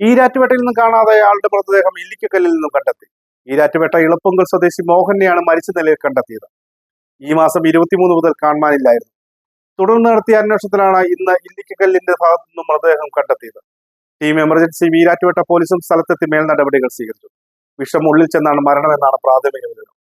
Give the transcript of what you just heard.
ഈരാറ്റുപേട്ടയിൽ നിന്നും കാണാതെ ആളുടെ മൃതദേഹം ഇല്ലിക്കക്കല്ലിൽ നിന്നും കണ്ടെത്തി. ഈരാറ്റുപേട്ട ഇളപ്പൊങ്കൽ സ്വദേശി മോഹനെയാണ് മരിച്ച നിലയിൽ കണ്ടെത്തിയത്. ഈ മാസം ഇരുപത്തിമൂന്ന് മുതൽ കാണാനില്ലായിരുന്നു. തുടർന്ന് നടത്തിയ അന്വേഷണത്തിലാണ് ഇന്ന് ഇല്ലിക്കക്കല്ലിന്റെ ഭാഗത്തു നിന്നും മൃതദേഹം കണ്ടെത്തിയത്. ടീം എമർജൻസി ഈരാറ്റുപേട്ട പോലീസും സ്ഥലത്തെത്തി മേൽ നടപടികൾ സ്വീകരിച്ചു. വിഷം ഉള്ളിൽ ചെന്നാണ് മരണമെന്നാണ് പ്രാഥമിക വിവരം.